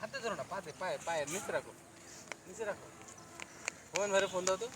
ಹತ್ತದ ನೋಡ ಪಾತೆ ಪಾಯ ಪಾಯ ನಿಸಿರಾಕು ನಿಸಿರಾಕು ಫೋನ್ ಬರೀ ಫೋನ್ ಹೌದು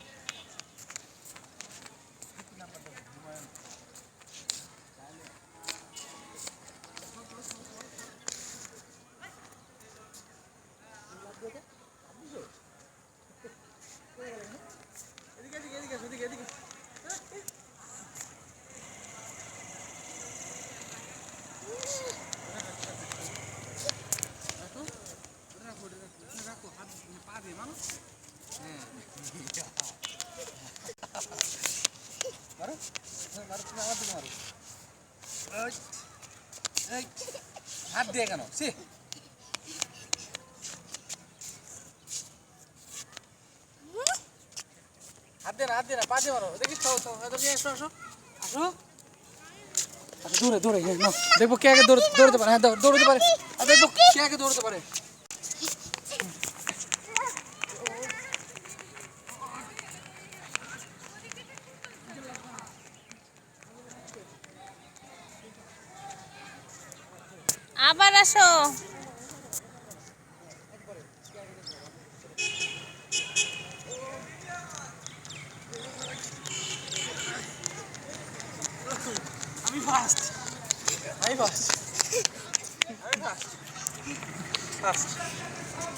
হাত দিয়ে কেন সে হাত দিয়ে হাত দিয়ে না পা দিয়ে মারো দেখিস আসো আসো আচ্ছা দৌড়ে হ্যাঁ দেখব কে আগে দৌড় দৌড়তে পারে হ্যাঁ দৌড়তে পারে আর দেখব কে আগে দৌড়তে পারে আবার আসো। আমি ফার্স্ট আমি ফার্স্ট আমি ফার্স্ট ফার্স্ট